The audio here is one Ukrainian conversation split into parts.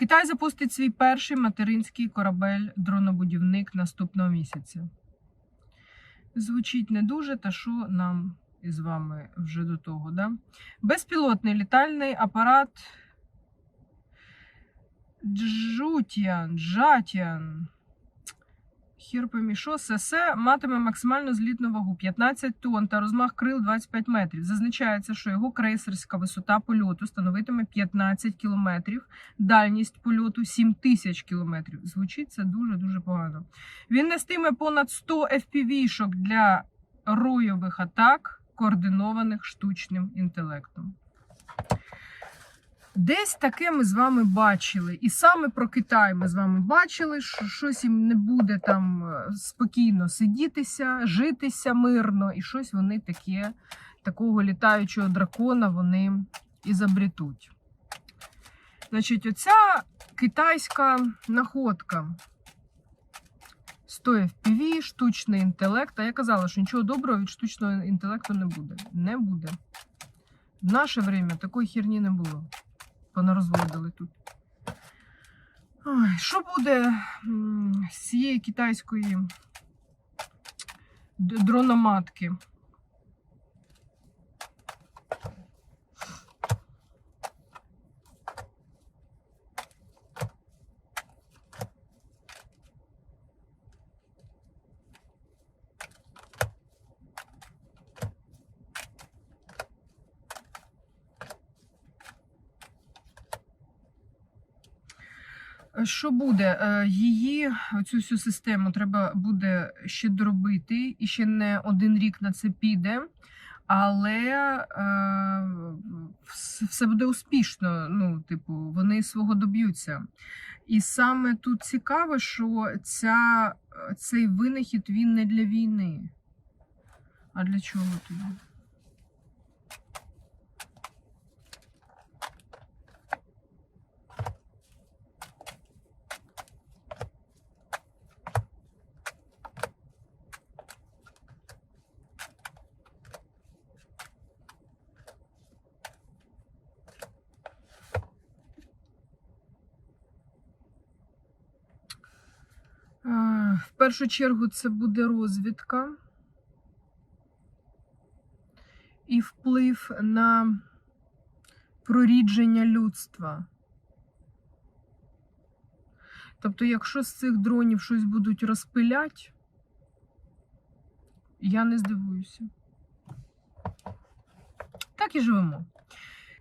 Китай запустить свій перший материнський корабель-дронобудівник наступного місяця. Звучить не дуже, та що нам із вами вже до того, да? Безпілотний літальний апарат Джутіан, Джатіан. Хір що СС матиме максимальну злітну вагу 15 тонн та розмах крил 25 метрів. Зазначається, що його крейсерська висота польоту становитиме 15 кілометрів, дальність польоту 7 тисяч кілометрів. Звучить це дуже-дуже погано. Він нестиме понад 100 FPV-шок для ройових атак, координованих штучним інтелектом. Десь таке ми з вами бачили. І саме про Китай ми з вами бачили, що щось їм не буде там е, спокійно сидітися, житися мирно, і щось вони таке, такого літаючого дракона вони і забрітуть. Значить, оця китайська находка. 100 FPV, штучний інтелект. А я казала, що нічого доброго від штучного інтелекту не буде. Не буде. В наше время такої херні не було понарозводили тут. Що буде з цієї китайської дрономатки? Що буде? Е, Її цю всю систему треба буде ще доробити, і ще не один рік на це піде. Але е, все буде успішно. Ну, типу, вони свого доб'ються. І саме тут цікаво, що ця, цей винахід він не для війни. А для чого тоді? Е, В першу чергу це буде розвідка і вплив на прорідження людства. Тобто, якщо з цих дронів щось будуть розпилять, я не здивуюся. Так і живемо.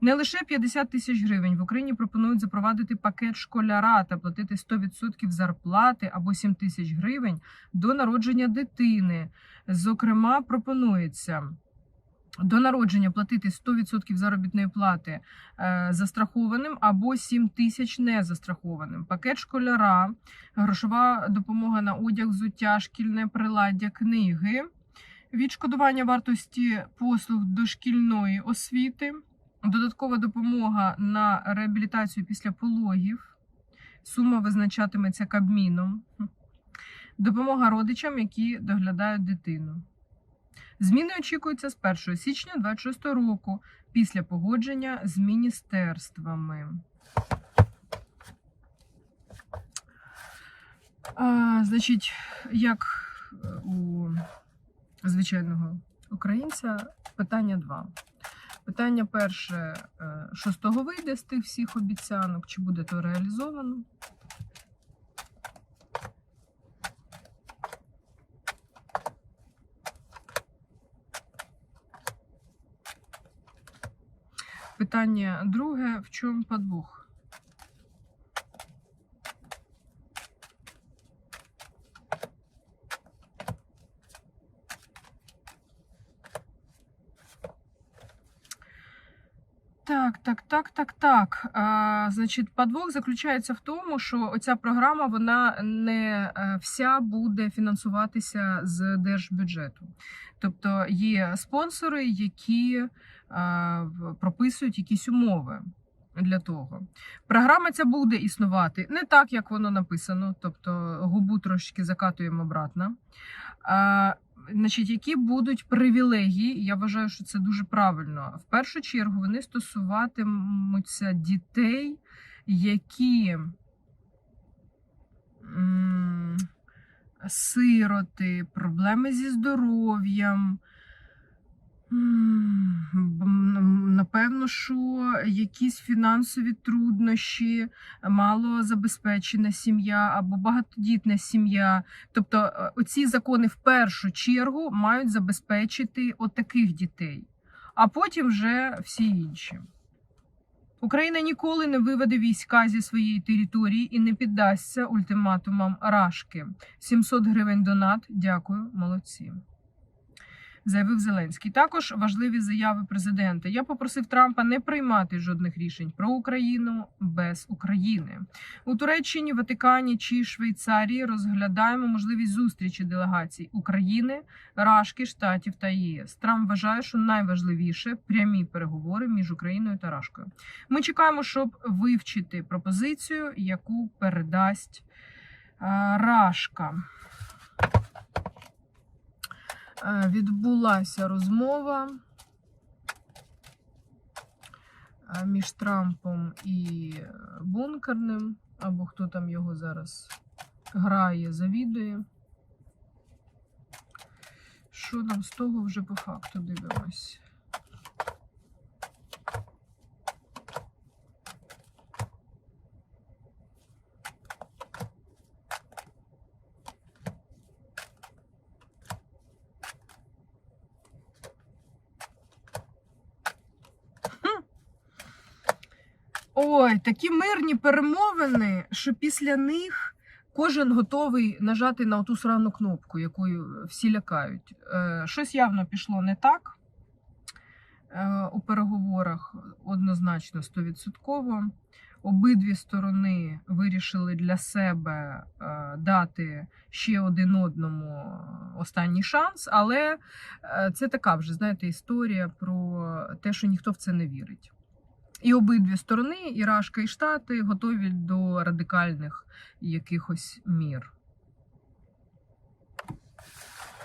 Не лише 50 тисяч гривень в Україні пропонують запровадити пакет школяра та платити 100% зарплати або 7 тисяч гривень до народження дитини. Зокрема, пропонується до народження платити 100% заробітної плати е, застрахованим або 7 тисяч незастрахованим. Пакет школяра, грошова допомога на одяг, взуття, шкільне приладдя, книги, відшкодування вартості послуг дошкільної освіти. Додаткова допомога на реабілітацію після пологів. Сума визначатиметься Кабміном. Допомога родичам, які доглядають дитину. Зміни очікуються з 1 січня 2026 року після погодження з міністерствами. А, значить, як е, у звичайного українця, питання два. Питання перше, е, що з того вийде з тих всіх обіцянок, чи буде то реалізовано? Питання друге, в чому подвох? Так, так, так, так, так. А, значить, подвох заключається в тому, що оця програма вона не е, вся буде фінансуватися з держбюджету. Тобто є спонсори, які е, в- прописують якісь умови для того. Програма ця буде існувати не так, як воно написано, тобто губу трошки закатуємо обратно. Значить, які будуть привілегії, я вважаю, що це дуже правильно. В першу чергу вони стосуватимуться дітей, які сироти, проблеми зі здоров'ям. Б- Напевно, що якісь фінансові труднощі, малозабезпечена сім'я або багатодітна сім'я. Тобто, е, оці закони в першу чергу мають забезпечити отаких дітей, а потім вже всі інші. Україна ніколи не виведе війська зі своєї території і не піддасться ультиматумам Рашки. 700 гривень донат. Дякую, молодці. Заявив Зеленський. Також важливі заяви президента. Я попросив Трампа не приймати жодних рішень про Україну без України. У Туреччині, Ватикані чи Швейцарії розглядаємо можливість зустрічі делегацій України, Рашки, Штатів та ЄС. Трамп вважає, що найважливіше прямі переговори між Україною та Рашкою. Ми чекаємо, щоб вивчити пропозицію, яку передасть е, Рашка. Е, Відбулася розмова е, між Трампом і е, Бункерним, або хто там його зараз грає, завідує. Що нам з того вже по факту дивимось? Ой, такі мирні перемовини, що після них кожен готовий нажати на ту срану кнопку, якою всі лякають. Е, щось явно пішло не так е, у переговорах, однозначно 100%. Обидві сторони вирішили для себе е, дати ще один одному останній шанс, але це така вже, знаєте, історія про те, що ніхто в це не вірить. І обидві сторони, і Рашка, і Штати, готові до радикальних якихось мір.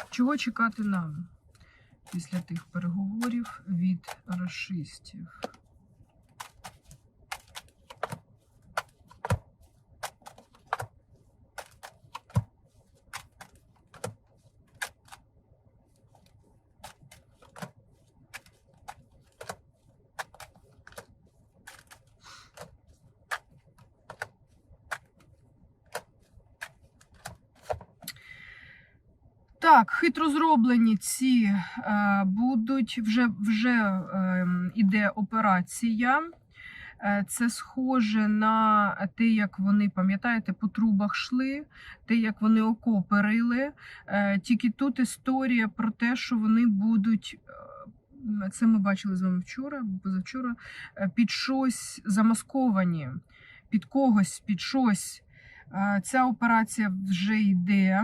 Чого чекати нам після тих переговорів від расистів? Так, хитро зроблені ці е, будуть вже вже е, іде операція. Е, Це схоже на те, як вони, пам'ятаєте, по трубах йшли, те, як вони окопи рили. Е, Тільки тут історія про те, що вони будуть. е, Це ми бачили з вами вчора, позавчора, під щось замасковані, під когось, під щось. Ця операція вже йде.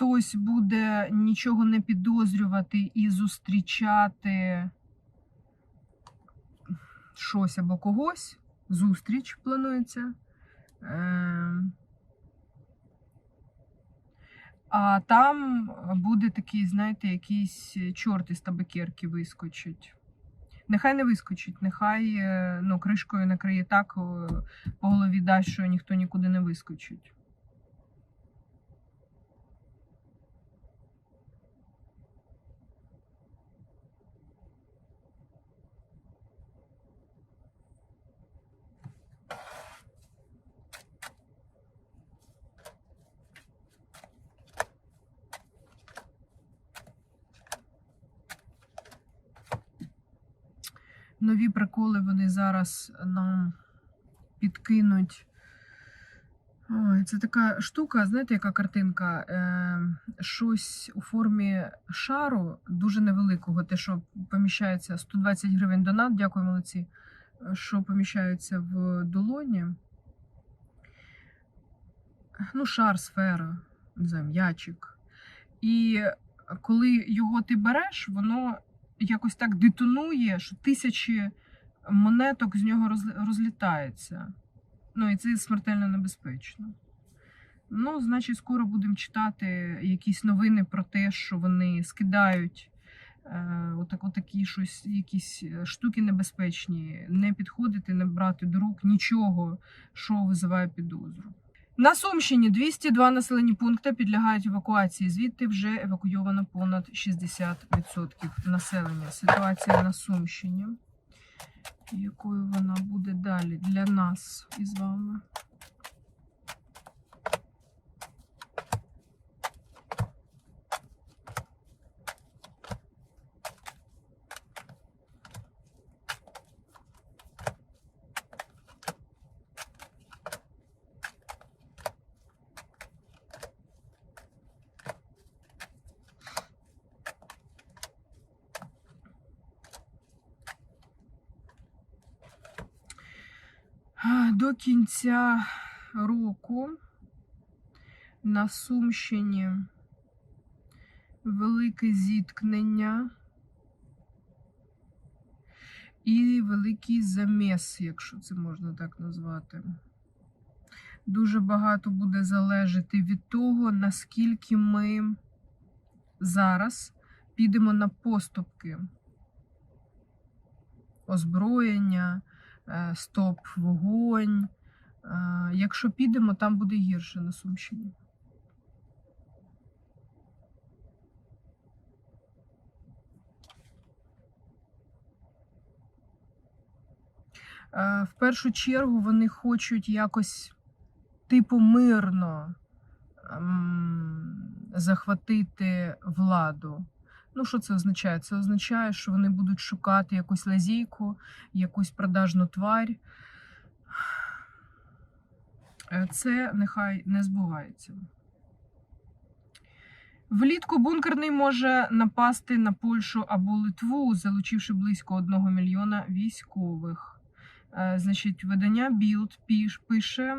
Хтось буде нічого не підозрювати і зустрічати щось або когось. Зустріч планується. Е, А там буде такий, знаєте, якийсь чорт із табакерки вискочить. Нехай не вискочить, нехай е, ну, кришкою накриє так е, по голові дасть, що ніхто нікуди не вискочить. Нові приколи вони зараз нам підкинуть. Ой, це така штука, знаєте, яка картинка? Е, щось у формі шару, дуже невеликого, те, що поміщається 120 гривень донат, дякую, молодці, що поміщається в долоні. Ну, шар, сфера, не знаю, м'ячик. І коли його ти береш, воно якось так детонує, що тисячі монеток з нього розлітаються. Ну і це смертельно небезпечно. Ну, значить, скоро будемо читати якісь новини про те, що вони скидають е, отак, отакі щось, якісь е, штуки небезпечні, не підходити, не брати до рук нічого, що визиває підозру. На Сумщині 202 населені пункти підлягають евакуації. Звідти вже евакуйовано понад 60% населення. Ситуація на Сумщині. Якою вона буде далі для нас із вами? А, До кінця року на Сумщині велике зіткнення і великий заміс, якщо це можна так назвати. Дуже багато буде залежати від того, наскільки ми зараз підемо на поступки озброєння, стоп вогонь. Е, Якщо підемо, там буде гірше на Сумщині. Е, В першу чергу вони хочуть якось типу мирно ем, захватити владу. Ну, що це означає? Це означає, що вони будуть шукати якусь лазійку, якусь продажну тварь. Е, Це нехай не збувається. Влітку бункерний може напасти на Польщу або Литву, залучивши близько 1 мільйона військових. Е, Значить, видання Білд пише,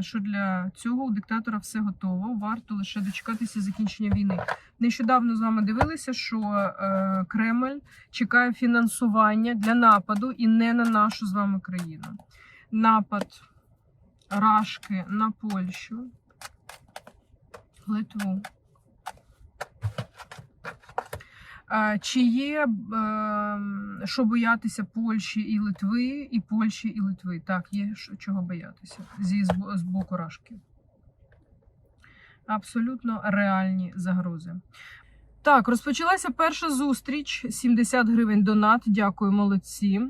що для цього у диктатора все готово. Варто лише дочекатися закінчення війни. Нещодавно з вами дивилися, що е, Кремль чекає фінансування для нападу і не на нашу з вами країну. Напад Рашки на Польщу, Литву. Е, Чи є е, що боятися Польщі і Литви, і Польщі і Литви? Так, є чого боятися зі з боку Рашки. Абсолютно реальні загрози. Так, розпочалася перша зустріч. 70 гривень донат. Дякую, молодці.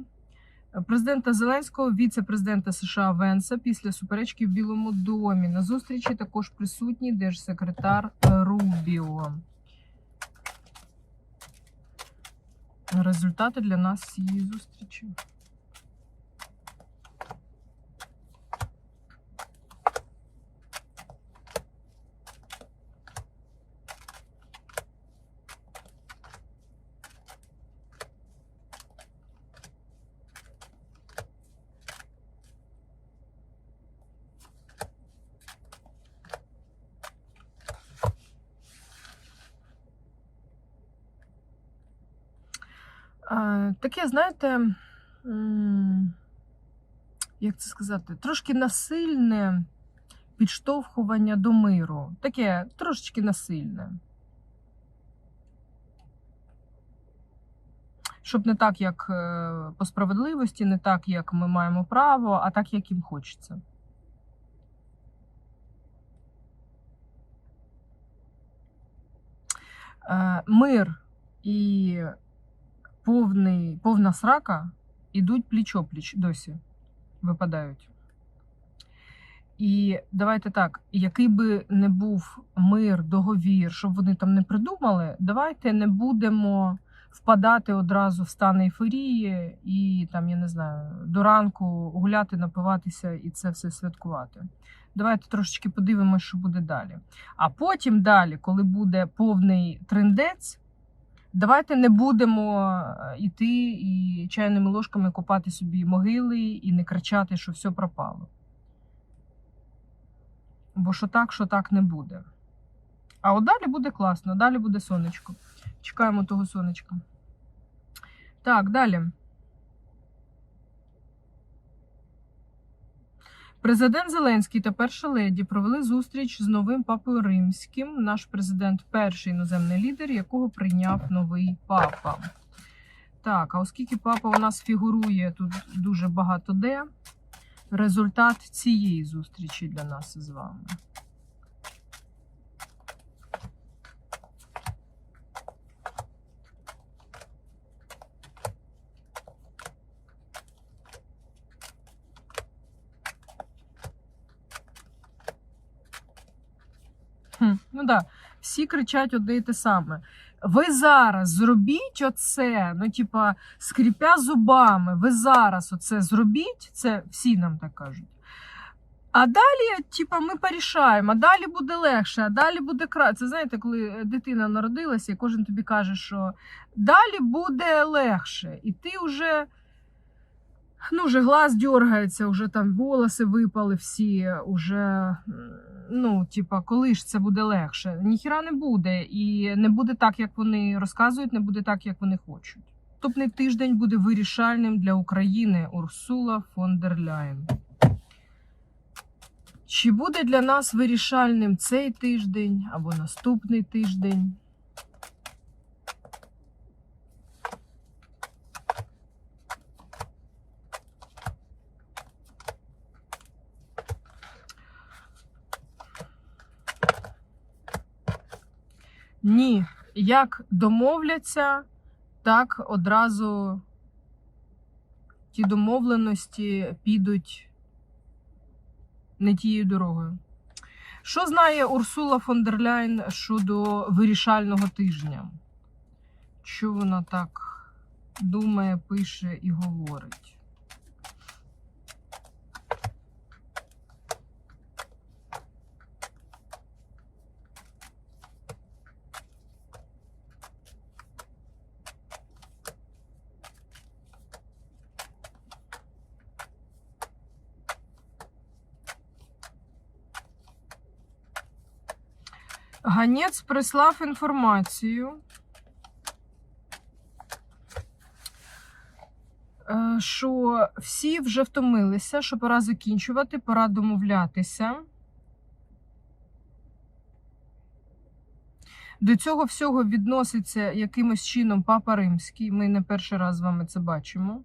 Президента Зеленського, віце-президента США Венса після суперечки в Білому домі. На зустрічі також присутній держсекретар Рубіо. Результати для нас цієї зустрічі. Е, Таке, знаєте, як це сказати, трошки насильне підштовхування до миру. Таке трошечки насильне. Щоб не так, як е, по справедливості, не так, як ми маємо право, а так, як їм хочеться. Е, Мир і повний, повна срака ідуть пліч-опліч досі випадають. І давайте так, який би не був мир, договір, щоб вони там не придумали, давайте не будемо впадати одразу в стан ейфорії і там, я не знаю, до ранку гуляти, напиватися і це все святкувати. Давайте трошечки подивимося, що буде далі. А потім далі, коли буде повний трендець, Давайте не будемо йти і чайними ложками копати собі могили і не кричати, що все пропало. Бо що так, що так не буде. А от далі буде класно, далі буде сонечко. Чекаємо того сонечка. Так, далі. Президент Зеленський та перша леді провели зустріч з новим папою римським. Наш президент перший іноземний лідер, якого прийняв новий папа. Так, а оскільки папа у нас фігурує тут дуже багато де, результат цієї зустрічі для нас з вами. Ну да, всі кричать одне і те саме. Ви зараз зробіть оце, ну, типа, скріпя зубами, ви зараз оце зробіть, це всі нам так кажуть. А далі, типа, ми порішаємо, а далі буде легше, а далі буде краще. Це знаєте, коли дитина народилася, і кожен тобі каже, що далі буде легше, і ти вже. Ну, вже глаз дергається, вже там волоси випали всі, уже, ну, типа, коли ж це буде легше? Ніхіра не буде. І не буде так, як вони розказують, не буде так, як вони хочуть. Наступний тиждень буде вирішальним для України Урсула фон дер Ляєн. Чи буде для нас вирішальним цей тиждень або наступний тиждень? Ні, як домовляться, так одразу ті домовленості підуть не тією дорогою. Що знає Урсула фон дер Ляйн щодо вирішального тижня? Що вона так думає, пише і говорить? Ганець прислав інформацію, е, що всі вже втомилися, що пора закінчувати, пора домовлятися. До цього всього відноситься якимось чином Папа Римський. Ми не перший раз з вами це бачимо.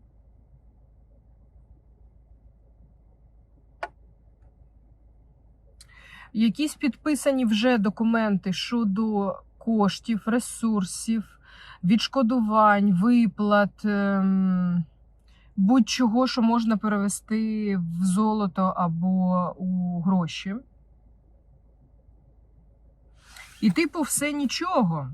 Якісь підписані вже документи щодо коштів, ресурсів, відшкодувань, виплат, ем, будь-чого, що можна перевести в золото або у гроші. І, типу, все нічого.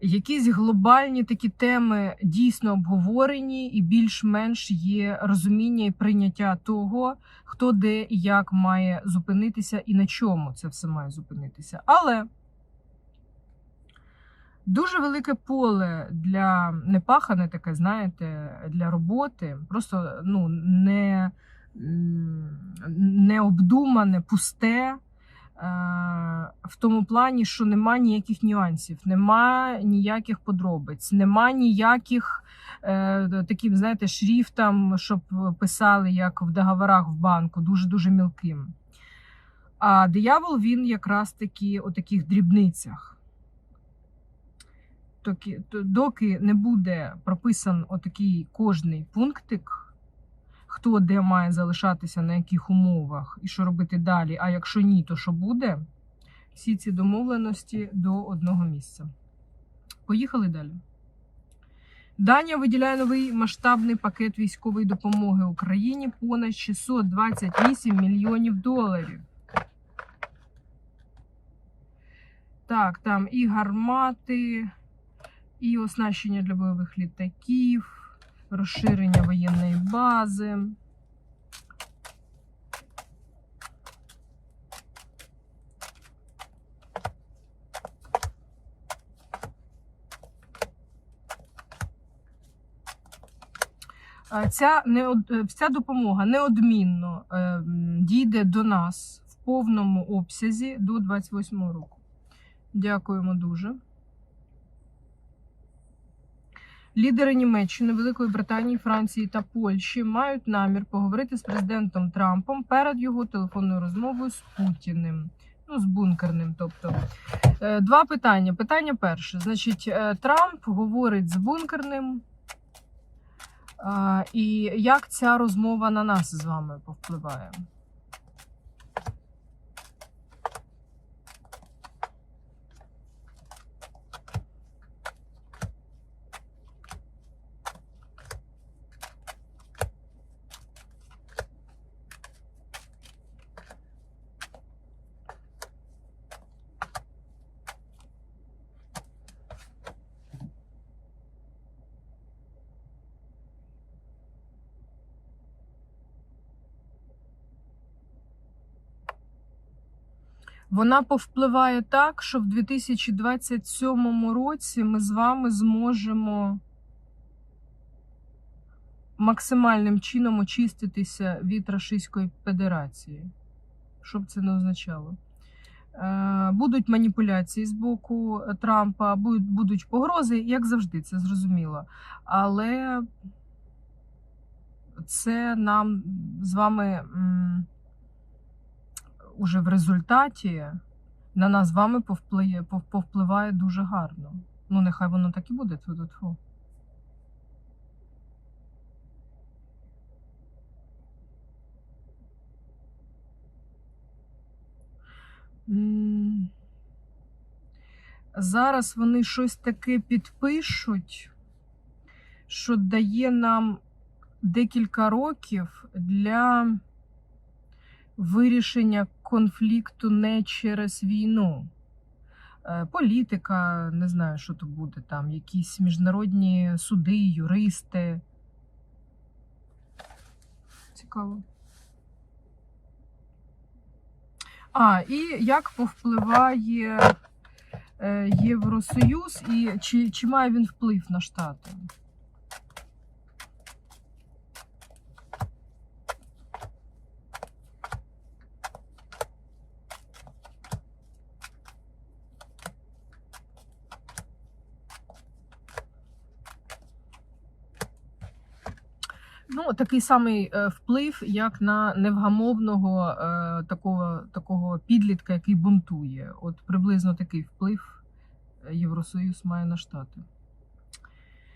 Якісь глобальні такі теми дійсно обговорені, і більш-менш є розуміння і прийняття того, хто де і як має зупинитися і на чому це все має зупинитися. Але дуже велике поле для непахане таке, знаєте, для роботи, просто ну, не, м, необдумане, пусте. Е, В тому плані, що нема ніяких нюансів, нема ніяких подробиць, нема ніяких е, таким, знаєте, шрифтом, щоб писали, як в договорах в банку, дуже-дуже мілким. А диявол він якраз таки у таких дрібницях. Доки не буде прописан отакий кожний пунктик, хто де має залишатися, на яких умовах і що робити далі. А якщо ні, то що буде? Всі ці домовленості до одного місця. Поїхали далі. Данія виділяє новий масштабний пакет військової допомоги Україні понад 628 мільйонів доларів. Так, там і гармати, і оснащення для бойових літаків розширення воєнної бази. Е, Ця, неод- е, ця допомога неодмінно е, дійде до нас в повному обсязі до 28 року. Дякуємо дуже. Лідери Німеччини, Великої Британії, Франції та Польщі мають намір поговорити з президентом Трампом перед його телефонною розмовою з Путіним. Ну, з бункерним. Тобто Е, два питання. Питання перше. Значить, е, Трамп говорить з бункерним. І як ця розмова на нас з вами повпливає? Вона повпливає так, що в 2027 році ми з вами зможемо максимальним чином очиститися від Російської Федерації. Що б це не означало? Е, Будуть маніпуляції з боку Трампа, будуть погрози, як завжди, це зрозуміло. Але це нам з вами. Уже в результаті на нас з вами повпливає, повпливає дуже гарно. Ну, нехай воно так і буде. Тьфу-тьфу. Зараз вони щось таке підпишуть, що дає нам декілька років для вирішення конфлікту не через війну. Е, Політика, не знаю, що то буде там, якісь міжнародні суди, юристи. Цікаво. А, і як повпливає е, Євросоюз, і чи, чи має він вплив на Штати? Ну, такий самий е, вплив, як на невгамовного е, такого, такого підлітка, який бунтує. От приблизно такий вплив е, Євросоюз має на Штати.